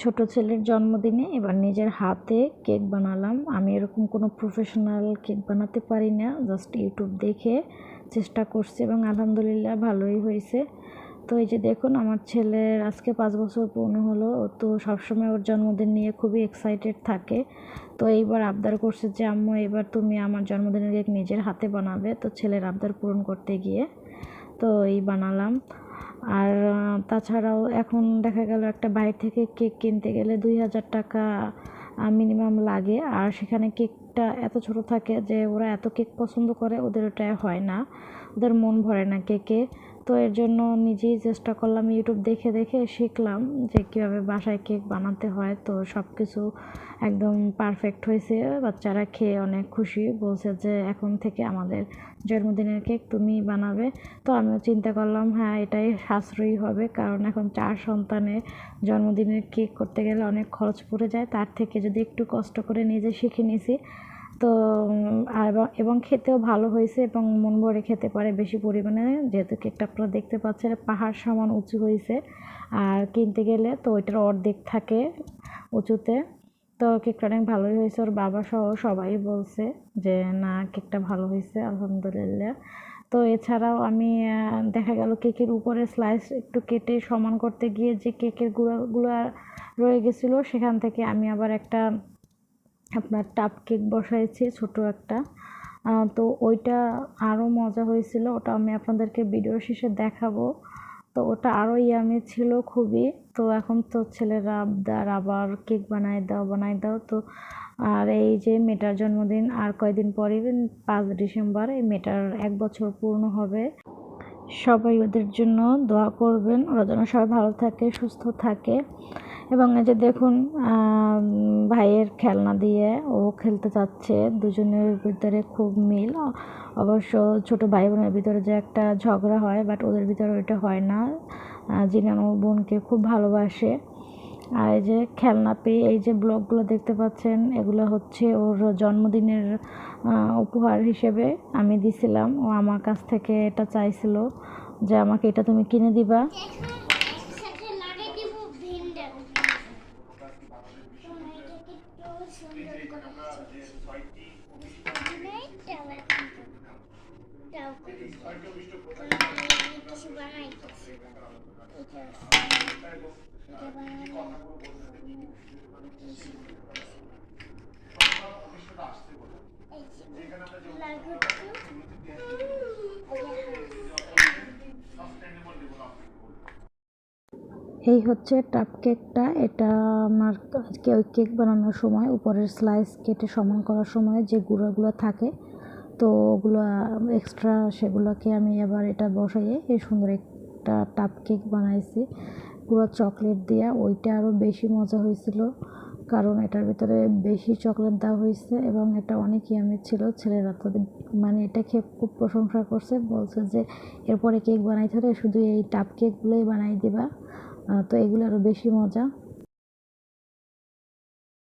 ছোট ছেলের জন্মদিনে এবার নিজের হাতে কেক বানালাম। আমি এরকম কোনো প্রফেশনাল কেক বানাতে পারি না জাস্ট ইউটিউব দেখে চেষ্টা করছি এবং আলহামদুলিল্লাহ ভালোই হয়েছে। তো এই যে দেখুন, আমার ছেলের আজকে পাঁচ বছর পূর্ণ হলো তো সবসময় ওর জন্মদিন নিয়ে খুবই এক্সাইটেড থাকে। তো এইবার আবদার করছে যে, আম্মু, এবার তুমি আমার জন্মদিনের কেক নিজের হাতে বানাবে। তো ছেলের আবদার পূরণ করতে গিয়ে তো এই বানালাম। আর তাছাড়াও এখন দেখা গেল একটা বাইরে থেকে কেক কিনতে গেলে দুই হাজার টাকা মিনিমাম লাগে। আর সেখানে কেকটা এত ছোট থাকে যে ওরা এত কেক পছন্দ করে, ওদের ওটা হয় না। ওদের মন ভরে না কেকে। তো এর জন্য নিজেই চেষ্টা করলাম ইউটিউব দেখে দেখে শিখলাম যে কীভাবে বাসায় কেক বানাতে হয়। তো সব কিছু একদম পারফেক্ট হয়েছে। বাচ্চারা খেয়ে অনেক খুশি। বলছে যে এখন থেকে আমাদের জন্মদিনের কেক তুমি বানাবে। তো আমিও চিন্তা করলাম হ্যাঁ এটাই সাশ্রয়ী হবে। কারণ এখন চার সন্তানের জন্মদিনের কেক করতে গেলে অনেক খরচ পড়ে যায়। তার থেকে যদি একটু কষ্ট করে নিজে শিখে নিছি তো এবং খেতেও ভালো হয়েছে এবং মন ভরে খেতে পারে বেশি পরিমাণে। যেহেতু কেকটা আপনারা দেখতে পাচ্ছেন, পাহাড় সমান উঁচু হয়েছে। আর কিনতে গেলে তো ওইটার অর্ধেক থাকে উঁচুতে। তো কেকটা অনেক ভালোই হয়েছে, ওর বাবা সহ সবাই বলছে যে, না, কেকটা ভালো হয়েছে, আলহামদুলিল্লাহ। তো এছাড়াও আমি দেখা গেল কেকের উপরে স্লাইস একটু কেটে সমান করতে গিয়ে যে কেকের গুঁড়াগুলো রয়ে গেছিল, সেখান থেকে আমি আবার একটা আপনার টাপ কেক বসাইছি, ছোট একটা। তো ওইটা আরও মজা হয়েছিল, ওটা আমি আপনাদেরকে ভিডিও শেষে দেখাবো। তো ওটা আরও ইয়ামি ছিল খুবই। তো এখন তো ছেলেরা আবদার, আবার কেক বানাই দাও বানাই দাও। তো আর এই যে মেয়েটার জন্মদিন, আর কয়দিন পরে পাঁচ ডিসেম্বর, এই মেয়েটার এক বছর পূর্ণ হবে। সবাই ওদের জন্য দোয়া করবেন। ওরা যেন সবাই ভালো থাকে, সুস্থ থাকে। এবং এই যে দেখুন ভাইয়ের খেলনা দিয়ে ও খেলতে চাচ্ছে দুজনের ভিতরে খুব মিল। অবশ্য ছোট ভাই বোনের ভিতরে যে একটা ঝগড়া হয় বাট ওদের ভিতরে ওইটা হয় না। জিনান ওর বোনকে খুব ভালোবাসে। আর এই যে খেলনা পেয়ে এই যে ব্লগগুলো দেখতে পাচ্ছেন, এগুলো হচ্ছে ওর জন্মদিনের উপহার হিসেবে আমি দিছিলাম। ও আমার কাছ থেকে এটা চাইছিল যে আমাকে এটা তুমি কিনে দিবা। সুন্দর করে নেই, টাও এখন টাও করে। কারণ আমি কিছু বানাইতেছি। এটা এটা বানানো এই যে, লাগু এই হচ্ছে টাপ কেকটা। এটা আমার ওই কেক বানানোর সময়, উপরের স্লাইস কেটে সমান করার সময় যে গুঁড়োগুলো থাকে, তো ওগুলো এক্সট্রা সেগুলোকে আমি এবার এটা বসাইয়ে এই সুন্দর একটা টাপ কেক বানাইছি। পুরো চকলেট দিয়ে। ওইটা আরও বেশি মজা হয়েছিল, কারণ এটার ভিতরে বেশি চকলেট দেওয়া হয়েছে এবং এটা অনেক ইয়ামি ছিল। ছেলেরা তো মানে এটা খেয়ে খুব প্রশংসা করছে, বলছে যে এরপরে কেক বানাইতে হলে শুধু এই টাপ কেকগুলোই বানাই দিবা। তো এগুলো আরও বেশি মজা।